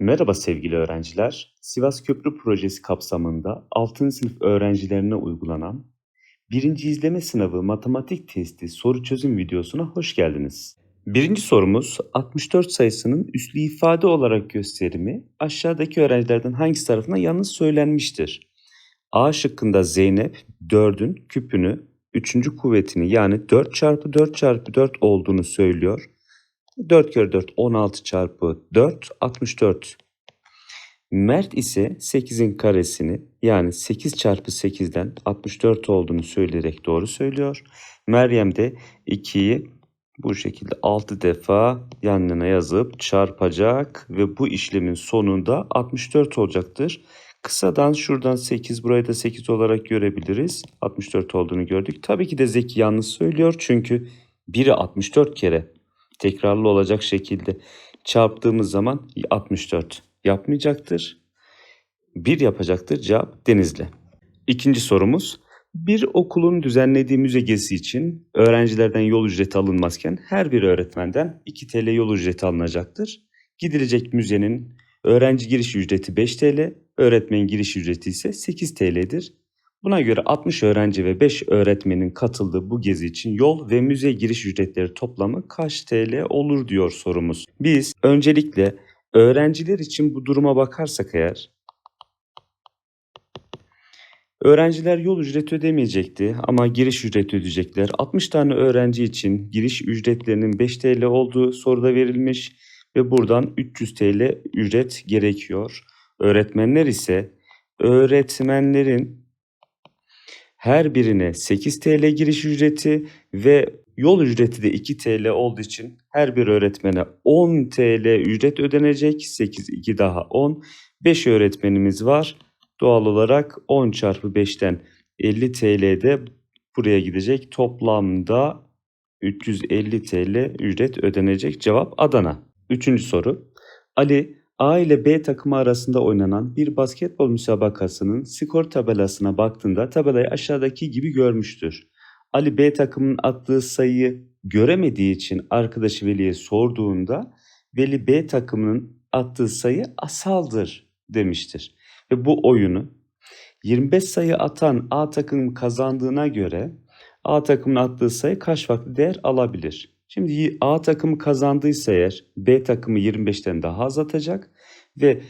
Merhaba sevgili öğrenciler. Sivas Köprü Projesi kapsamında 6. sınıf öğrencilerine uygulanan 1. izleme sınavı matematik testi soru çözüm videosuna hoş geldiniz. Birinci sorumuz 64 sayısının üslü ifade olarak gösterimi aşağıdaki öğrencilerden hangisi tarafından yanlış söylenmiştir? A şıkkında Zeynep 4'ün küpünü 3. kuvvetini yani 4 çarpı 4 çarpı 4 olduğunu söylüyor. 4 kere 4 16 çarpı 4 64. Mert ise 8'in karesini yani 8 çarpı 8'den 64 olduğunu söyleyerek doğru söylüyor. Meryem de 2'yi bu şekilde 6 defa yan yana yazıp çarpacak ve bu işlemin sonunda 64 olacaktır. Kısadan şuradan 8 burayı da 8 olarak görebiliriz. 64 olduğunu gördük. Tabii ki de Zeki yanlış söylüyor çünkü biri 64 kere tekrarlı olacak şekilde çarptığımız zaman 64 yapmayacaktır. 1 yapacaktır cevap Denizli. İkinci sorumuz. Bir okulun düzenlediği müze gezisi için öğrencilerden yol ücreti alınmazken her bir öğretmenden 2 TL yol ücreti alınacaktır. Gidilecek müzenin öğrenci giriş ücreti 5 TL, öğretmen giriş ücreti ise 8 TL'dir. Buna göre 60 öğrenci ve 5 öğretmenin katıldığı bu gezi için yol ve müze giriş ücretleri toplamı kaç TL olur diyor sorumuz. Biz öncelikle öğrenciler için bu duruma bakarsak eğer Öğrenciler yol ücreti ödemeyecekti ama giriş ücreti ödeyecekler. 60 tane öğrenci için giriş ücretlerinin 5 TL olduğu soruda verilmiş ve buradan 300 TL ücret gerekiyor. Öğretmenler ise öğretmenlerin her birine 8 TL giriş ücreti ve yol ücreti de 2 TL olduğu için her bir öğretmene 10 TL ücret ödenecek. 8, 2 daha 10. 5 öğretmenimiz var. Doğal olarak 10 çarpı 5'ten 50 TL de buraya gidecek. Toplamda 350 TL ücret ödenecek. Cevap Adana. Üçüncü soru. Ali A ile B takımı arasında oynanan bir basketbol müsabakasının skor tabelasına baktığında tabelayı aşağıdaki gibi görmüştür. Ali B takımının attığı sayıyı göremediği için arkadaşı Veli'ye sorduğunda Veli B takımının attığı sayı asaldır demiştir. Ve bu oyunu 25 sayı atan A takım kazandığına göre A takımın attığı sayı kaç farklı değer alabilir? Şimdi A takımı kazandıysa eğer B takımı 25'ten daha az atacak ve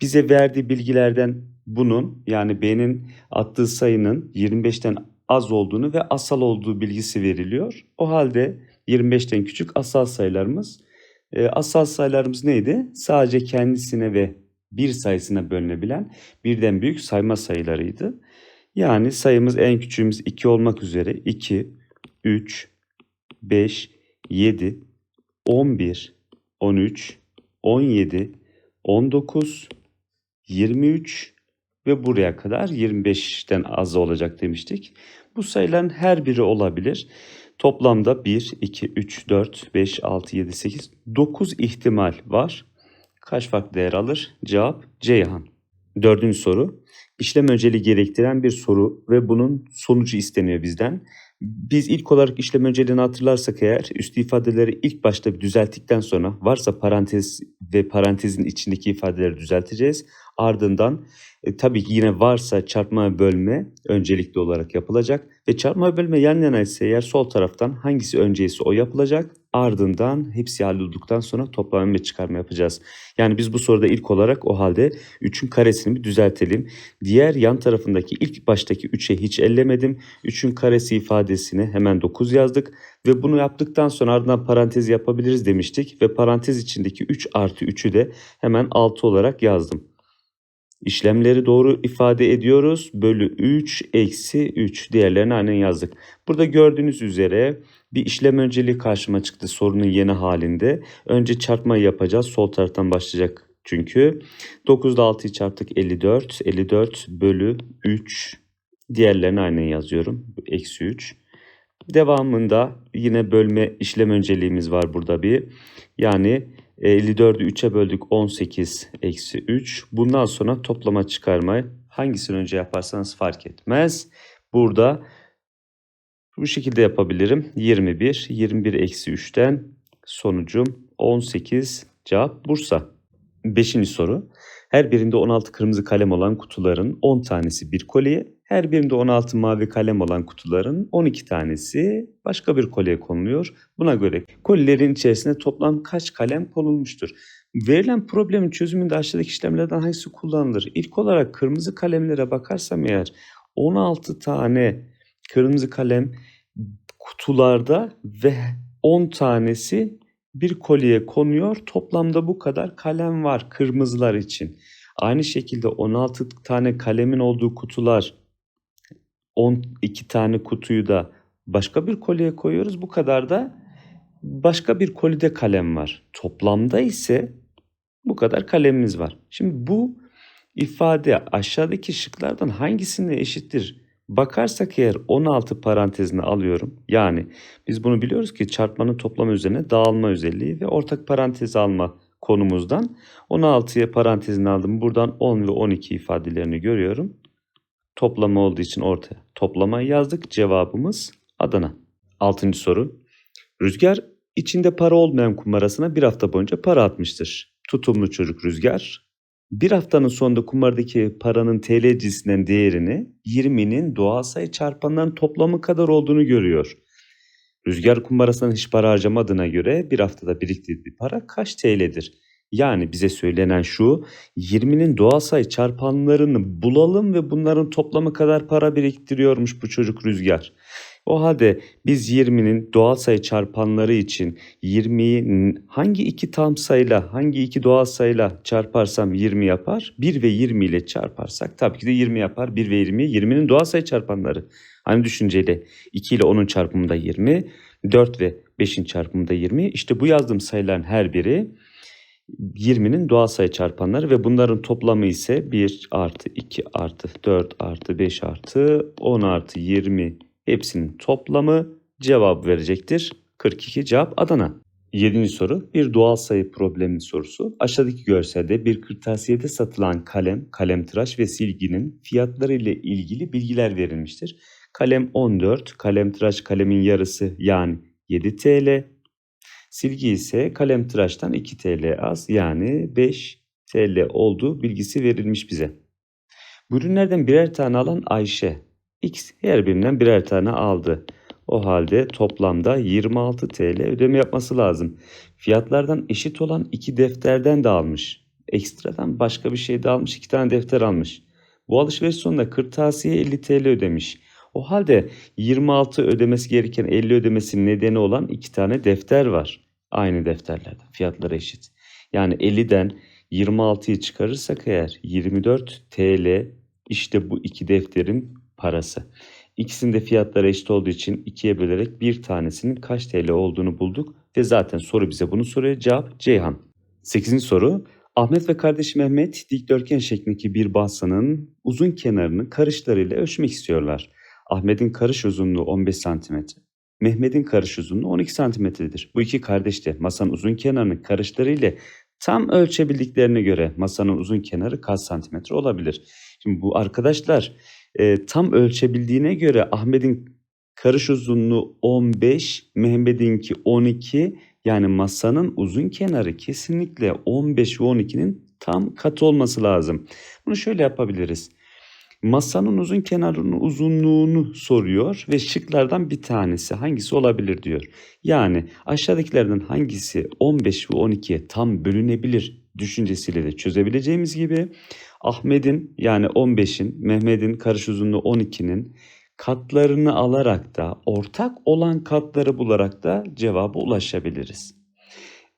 bize verdiği bilgilerden bunun yani B'nin attığı sayının 25'ten az olduğunu ve asal olduğu bilgisi veriliyor. O halde 25'ten küçük asal sayılarımız. E, asal sayılarımız neydi? Sadece kendisine ve bir sayısına bölünebilen birden büyük sayma sayılarıydı. Yani sayımız en küçüğümüz 2 olmak üzere 2, 3, 5, 7, 11, 13, 17, 19, 23 ve buraya kadar 25'ten az olacak demiştik. Bu sayıların her biri olabilir. Toplamda 1, 2, 3, 4, 5, 6, 7, 8, 9 ihtimal var. Kaç farklı değer alır? Cevap Ceyhan. Dördüncü soru. İşlem önceliği gerektiren bir soru ve bunun sonucu isteniyor bizden. Biz ilk olarak işlem önceliğini hatırlarsak eğer üstü ifadeleri ilk başta bir düzelttikten sonra varsa parantez ve parantezin içindeki ifadeleri düzelteceğiz. Ardından e, tabii ki yine varsa çarpma ve bölme öncelikli olarak yapılacak ve çarpma ve bölme yan yana ise eğer sol taraftan hangisi önceyse o yapılacak. Ardından hepsi hallolduktan sonra toplama ve çıkarma yapacağız. Yani biz bu soruda ilk olarak o halde 3'ün karesini bir düzeltelim. Diğer yan tarafındaki ilk baştaki 3'e hiç ellemedim. 3'ün karesi ifadesine hemen 9 yazdık. Ve bunu yaptıktan sonra ardından parantez yapabiliriz demiştik. Ve parantez içindeki 3 artı 3'ü de hemen 6 olarak yazdım. İşlemleri doğru ifade ediyoruz. Bölü 3 eksi 3 diğerlerini aynen yazdık. Burada gördüğünüz üzere bir işlem önceliği karşıma çıktı sorunun yeni halinde. Önce çarpmayı yapacağız. Sol taraftan başlayacak çünkü. 9'da 6'yı çarptık 54. 54 bölü 3 diğerlerini aynen yazıyorum. Eksi 3. Devamında yine bölme işlem önceliğimiz var burada bir. Yani 54'ü 3'e böldük 18 eksi 3. Bundan sonra toplama çıkarmayı hangisini önce yaparsanız fark etmez. Burada Bu şekilde yapabilirim. 21, 21 eksi 3'ten sonucum 18 cevap Bursa. Beşinci soru. Her birinde 16 kırmızı kalem olan kutuların 10 tanesi bir kolye, her birinde 16 mavi kalem olan kutuların 12 tanesi başka bir kolyeye konuluyor. Buna göre kolilerin içerisine toplam kaç kalem konulmuştur? Verilen problemin çözümünde aşağıdaki işlemlerden hangisi kullanılır? İlk olarak kırmızı kalemlere bakarsam eğer 16 tane kırmızı kalem kutularda ve 10 tanesi bir kolyeye konuyor. Toplamda bu kadar kalem var kırmızılar için. Aynı şekilde 16 tane kalemin olduğu kutular 12 tane kutuyu da başka bir kolyeye koyuyoruz. Bu kadar da başka bir kolide kalem var. Toplamda ise bu kadar kalemimiz var. Şimdi bu ifade aşağıdaki şıklardan hangisine eşittir? Bakarsak eğer 16 parantezine alıyorum. Yani biz bunu biliyoruz ki çarpmanın toplam üzerine dağılma özelliği ve ortak parantez alma konumuzdan 16'ya parantezini aldım. Buradan 10 ve 12 ifadelerini görüyorum. Toplama olduğu için ortaya toplamayı yazdık. Cevabımız Adana. Altıncı soru. Rüzgar içinde para olmayan kumarasına bir hafta boyunca para atmıştır. Tutumlu çocuk Rüzgar bir haftanın sonunda kumardaki paranın TL cinsinden değerini 20'nin doğal sayı çarpanların toplamı kadar olduğunu görüyor. Rüzgar kumbarasından hiç para harcamadığına göre bir haftada biriktirdiği para kaç TL'dir? Yani bize söylenen şu 20'nin doğal sayı çarpanlarını bulalım ve bunların toplamı kadar para biriktiriyormuş bu çocuk Rüzgar. O halde biz 20'nin doğal sayı çarpanları için 20'yi hangi iki tam sayıyla, hangi iki doğal sayıyla çarparsam 20 yapar? 1 ve 20 ile çarparsak tabii ki de 20 yapar. 1 ve 20, 20'nin doğal sayı çarpanları. Aynı düşünceyle 2 ile 10'un çarpımı da 20, 4 ve 5'in çarpımı da 20. İşte bu yazdığım sayıların her biri 20'nin doğal sayı çarpanları ve bunların toplamı ise 1 artı 2 artı 4 artı 5 artı 10 artı 20 hepsinin toplamı cevap verecektir. 42 cevap Adana. 7. soru bir doğal sayı problemi sorusu. Aşağıdaki görselde bir kırtasiyede satılan kalem, kalem tıraş ve silginin fiyatları ile ilgili bilgiler verilmiştir. Kalem 14, kalem tıraş kalemin yarısı yani 7 TL. Silgi ise kalem tıraştan 2 TL az yani 5 TL olduğu bilgisi verilmiş bize. Bu ürünlerden birer tane alan Ayşe. X her birinden birer tane aldı. O halde toplamda 26 TL ödeme yapması lazım. Fiyatlardan eşit olan iki defterden de almış. Ekstradan başka bir şey de almış. iki tane defter almış. Bu alışveriş sonunda kırtasiye 50 TL ödemiş. O halde 26 ödemesi gereken 50 ödemesinin nedeni olan iki tane defter var. Aynı defterlerden. Fiyatları eşit. Yani 50'den 26'yı çıkarırsak eğer 24 TL işte bu iki defterin parası. İkisinin de fiyatları eşit olduğu için ikiye bölerek bir tanesinin kaç TL olduğunu bulduk ve zaten soru bize bunu soruyor. Cevap Ceyhan. 8. soru. Ahmet ve kardeşi Mehmet dikdörtgen şeklindeki bir basanın uzun kenarını karışlarıyla ölçmek istiyorlar. Ahmet'in karış uzunluğu 15 cm. Mehmet'in karış uzunluğu 12 cm'dir. Bu iki kardeş de masanın uzun kenarını karışlarıyla tam ölçebildiklerine göre masanın uzun kenarı kaç santimetre olabilir? Şimdi bu arkadaşlar e, tam ölçebildiğine göre Ahmet'in karış uzunluğu 15, Mehmet'inki 12. Yani masanın uzun kenarı kesinlikle 15 ve 12'nin tam katı olması lazım. Bunu şöyle yapabiliriz. Masanın uzun kenarının uzunluğunu soruyor ve şıklardan bir tanesi hangisi olabilir diyor. Yani aşağıdakilerden hangisi 15 ve 12'ye tam bölünebilir düşüncesiyle de çözebileceğimiz gibi Ahmet'in yani 15'in, Mehmet'in karış uzunluğu 12'nin katlarını alarak da ortak olan katları bularak da cevaba ulaşabiliriz.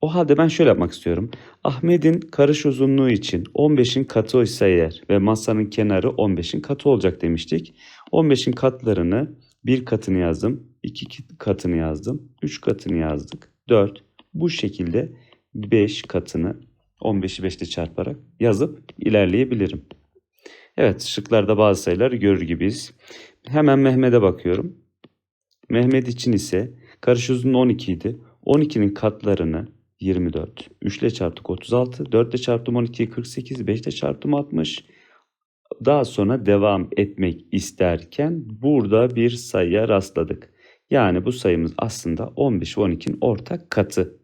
O halde ben şöyle yapmak istiyorum. Ahmet'in karış uzunluğu için 15'in katı oysa eğer ve masanın kenarı 15'in katı olacak demiştik. 15'in katlarını bir katını yazdım, iki katını yazdım, üç katını yazdık, 4. Bu şekilde 5 katını 15'i 5 ile çarparak yazıp ilerleyebilirim. Evet şıklarda bazı sayılar görür gibiyiz. Hemen Mehmet'e bakıyorum. Mehmet için ise karış uzunluğu 12 idi. 12'nin katlarını 24. 3 ile çarptık 36. 4 ile çarptım 12'yi 48. 5 ile çarptım 60. Daha sonra devam etmek isterken burada bir sayıya rastladık. Yani bu sayımız aslında 15 ve 12'nin ortak katı.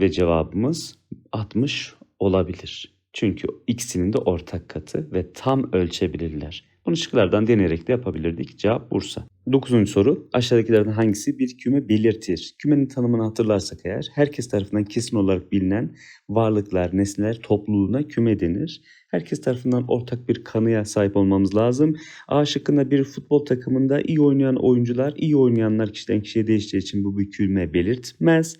Ve cevabımız 60 olabilir. Çünkü ikisinin de ortak katı ve tam ölçebilirler. Bunu şıklardan deneyerek de yapabilirdik. Cevap Bursa. 9. soru. Aşağıdakilerden hangisi bir küme belirtir? Kümenin tanımını hatırlarsak eğer herkes tarafından kesin olarak bilinen varlıklar, nesneler topluluğuna küme denir. Herkes tarafından ortak bir kanıya sahip olmamız lazım. A şıkkında bir futbol takımında iyi oynayan oyuncular, iyi oynayanlar kişiden kişiye değiştiği için bu bir küme belirtmez.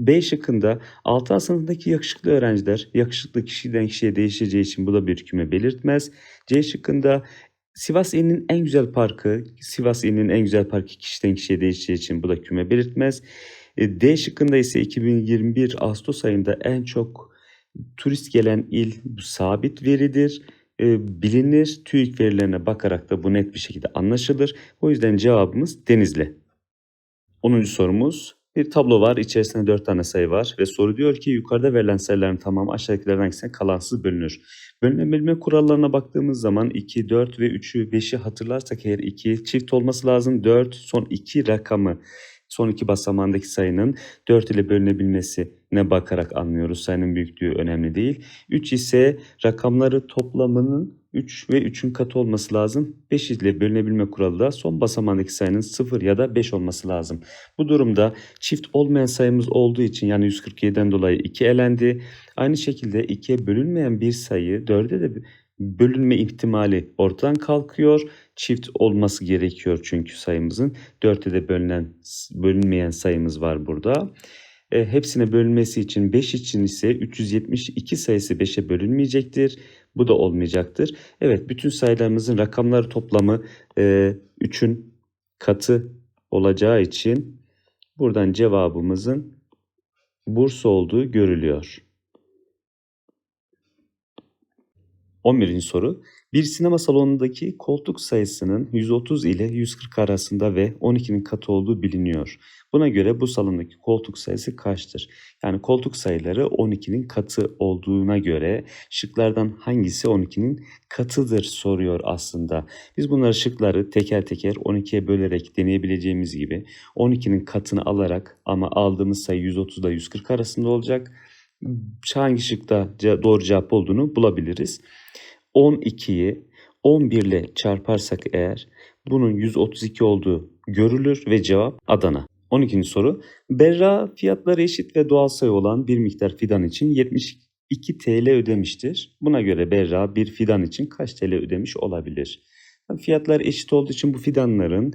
B şıkkında 6 sınıfındaki yakışıklı öğrenciler yakışıklı kişiden kişiye değişeceği için bu da bir küme belirtmez. C şıkkında Sivas ilinin en güzel parkı, Sivas ilinin en güzel parkı kişiden kişiye değişeceği için bu da küme belirtmez. E, D şıkkında ise 2021 Ağustos ayında en çok turist gelen il bu sabit veridir. E, bilinir. TÜİK verilerine bakarak da bu net bir şekilde anlaşılır. O yüzden cevabımız Denizli. 10. sorumuz bir tablo var. İçerisinde 4 tane sayı var ve soru diyor ki yukarıda verilen sayıların tamamı aşağıdakilerden hangisine kalansız bölünür? Bölünebilme kurallarına baktığımız zaman 2, 4 ve 3'ü 5'i hatırlarsak eğer 2 çift olması lazım. 4 son 2 rakamı son iki basamağındaki sayının 4 ile bölünebilmesine bakarak anlıyoruz. Sayının büyüklüğü önemli değil. 3 ise rakamları toplamının 3 ve 3'ün katı olması lazım. 5 ile bölünebilme kuralı da son basamağındaki sayının 0 ya da 5 olması lazım. Bu durumda çift olmayan sayımız olduğu için yani 147'den dolayı 2 elendi. Aynı şekilde 2'ye bölünmeyen bir sayı 4'e de bölünme ihtimali ortadan kalkıyor. Çift olması gerekiyor çünkü sayımızın. 4'e de bölünen, bölünmeyen sayımız var burada. E, hepsine bölünmesi için 5 için ise 372 sayısı 5'e bölünmeyecektir. Bu da olmayacaktır. Evet bütün sayılarımızın rakamları toplamı e, 3'ün katı olacağı için buradan cevabımızın Bursa olduğu görülüyor. 11. soru. Bir sinema salonundaki koltuk sayısının 130 ile 140 arasında ve 12'nin katı olduğu biliniyor. Buna göre bu salondaki koltuk sayısı kaçtır? Yani koltuk sayıları 12'nin katı olduğuna göre şıklardan hangisi 12'nin katıdır soruyor aslında. Biz bunları şıkları teker teker 12'ye bölerek deneyebileceğimiz gibi 12'nin katını alarak ama aldığımız sayı 130 ile 140 arasında olacak. Hangi şıkta doğru cevap olduğunu bulabiliriz. 12'yi 11 ile çarparsak eğer bunun 132 olduğu görülür ve cevap Adana. 12. soru. Berra fiyatları eşit ve doğal sayı olan bir miktar fidan için 72 TL ödemiştir. Buna göre Berra bir fidan için kaç TL ödemiş olabilir? Fiyatlar eşit olduğu için bu fidanların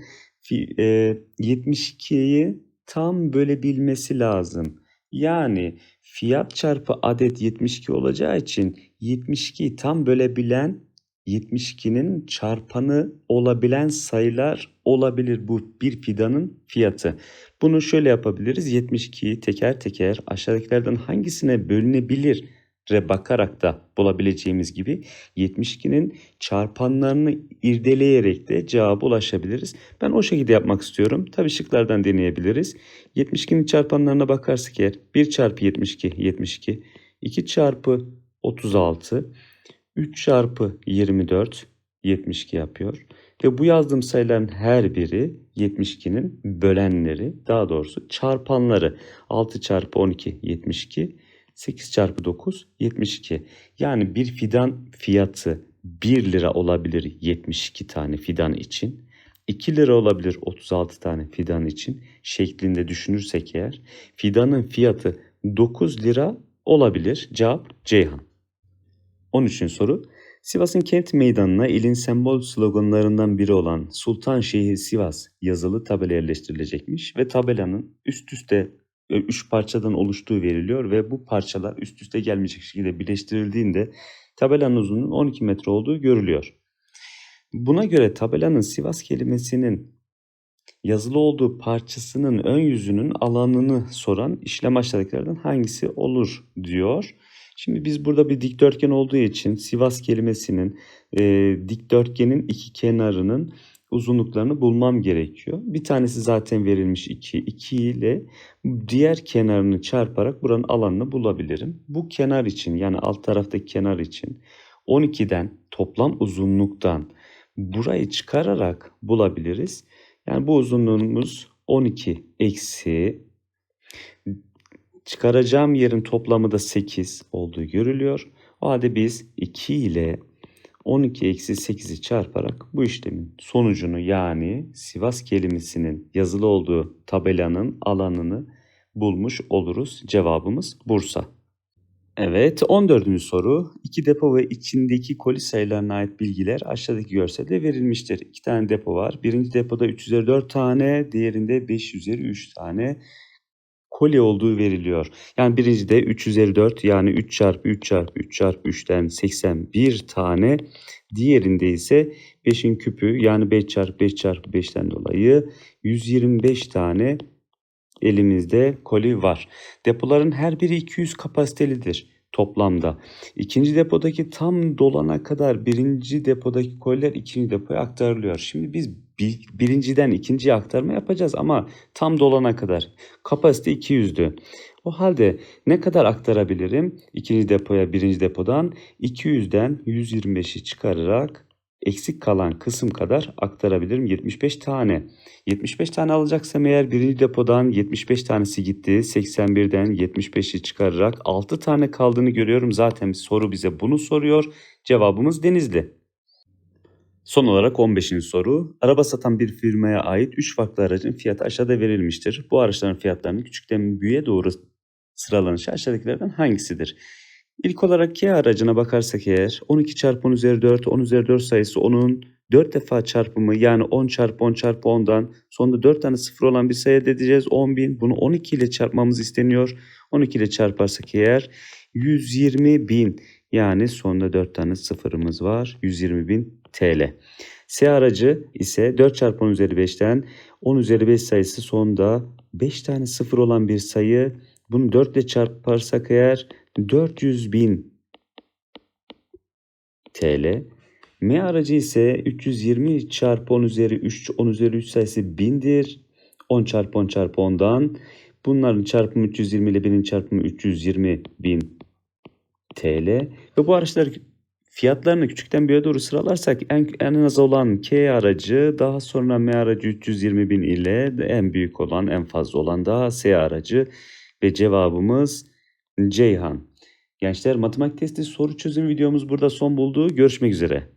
72'yi e, tam bölebilmesi lazım. Yani fiyat çarpı adet 72 olacağı için 72'yi tam bölebilen 72'nin çarpanı olabilen sayılar olabilir bu bir fidanın fiyatı. Bunu şöyle yapabiliriz. 72'yi teker teker aşağıdakilerden hangisine bölünebilir bakarak da bulabileceğimiz gibi 72'nin çarpanlarını irdeleyerek de cevaba ulaşabiliriz. Ben o şekilde yapmak istiyorum. Tabi şıklardan deneyebiliriz. 72'nin çarpanlarına bakarsak eğer 1 çarpı 72 72 2 çarpı 36 3 çarpı 24 72 yapıyor. Ve bu yazdığım sayıların her biri 72'nin bölenleri daha doğrusu çarpanları 6 çarpı 12 72 8 çarpı 9 72. Yani bir fidan fiyatı 1 lira olabilir 72 tane fidan için. 2 lira olabilir 36 tane fidan için şeklinde düşünürsek eğer fidanın fiyatı 9 lira olabilir. Cevap Ceyhan. 13. soru. Sivas'ın kent meydanına ilin sembol sloganlarından biri olan Sultan Şehir Sivas yazılı tabela yerleştirilecekmiş ve tabelanın üst üste 3 parçadan oluştuğu veriliyor ve bu parçalar üst üste gelmeyecek şekilde birleştirildiğinde tabelanın uzunluğunun 12 metre olduğu görülüyor. Buna göre tabelanın Sivas kelimesinin yazılı olduğu parçasının ön yüzünün alanını soran işlem aşağıdakilerden hangisi olur diyor. Şimdi biz burada bir dikdörtgen olduğu için Sivas kelimesinin e, dikdörtgenin iki kenarının uzunluklarını bulmam gerekiyor. Bir tanesi zaten verilmiş 2. 2 ile diğer kenarını çarparak buranın alanını bulabilirim. Bu kenar için yani alt taraftaki kenar için 12'den toplam uzunluktan burayı çıkararak bulabiliriz. Yani bu uzunluğumuz 12 eksi çıkaracağım yerin toplamı da 8 olduğu görülüyor. O halde biz 2 ile 12 eksi 8'i çarparak bu işlemin sonucunu yani Sivas kelimesinin yazılı olduğu tabelanın alanını bulmuş oluruz. Cevabımız Bursa. Evet 14. soru. İki depo ve içindeki koli sayılarına ait bilgiler aşağıdaki görselde verilmiştir. İki tane depo var. Birinci depoda 3 üzeri 4 tane, diğerinde 5 üzeri 3 tane koli olduğu veriliyor. Yani birincide 3 üzeri 4 yani 3 çarpı 3 çarpı 3 çarpı 3'ten 81 tane. Diğerinde ise 5'in küpü yani 5 çarpı 5 çarpı 5'ten dolayı 125 tane elimizde koli var. Depoların her biri 200 kapasitelidir toplamda. İkinci depodaki tam dolana kadar birinci depodaki koliler ikinci depoya aktarılıyor. Şimdi biz bir, birinciden ikinciye aktarma yapacağız ama tam dolana kadar. Kapasite 200'dü. O halde ne kadar aktarabilirim? İkinci depoya birinci depodan 200'den 125'i çıkararak eksik kalan kısım kadar aktarabilirim 75 tane. 75 tane alacaksam eğer birinci depodan 75 tanesi gitti. 81'den 75'i çıkararak 6 tane kaldığını görüyorum. Zaten soru bize bunu soruyor. Cevabımız Denizli. Son olarak 15. soru. Araba satan bir firmaya ait 3 farklı aracın fiyatı aşağıda verilmiştir. Bu araçların fiyatlarının küçükten büyüğe doğru sıralanışı aşağıdakilerden hangisidir? İlk olarak K aracına bakarsak eğer 12 çarpı 10 üzeri 4, 10 üzeri 4 sayısı onun 4 defa çarpımı yani 10 çarpı 10 çarpı 10'dan sonunda 4 tane sıfır olan bir sayı elde edeceğiz. 10.000 bunu 12 ile çarpmamız isteniyor. 12 ile çarparsak eğer 120 bin yani sonunda 4 tane sıfırımız var. 120 bin TL. S aracı ise 4 çarpı 10 üzeri 5'ten 10 üzeri 5 sayısı sonunda 5 tane sıfır olan bir sayı. Bunu 4 ile çarparsak eğer 400 bin TL. M aracı ise 320 çarpı 10 üzeri 3, 10 üzeri 3 sayısı 1000'dir. 10 çarpı 10 çarpı 10'dan. Bunların çarpımı 320 ile 1000'in çarpımı 320 bin TL. Ve bu araçlar fiyatlarını küçükten büyüğe doğru sıralarsak en, en az olan K aracı daha sonra M aracı 320 bin ile en büyük olan en fazla olan da S aracı ve cevabımız Ceyhan. Gençler matematik testi soru çözüm videomuz burada son buldu. Görüşmek üzere.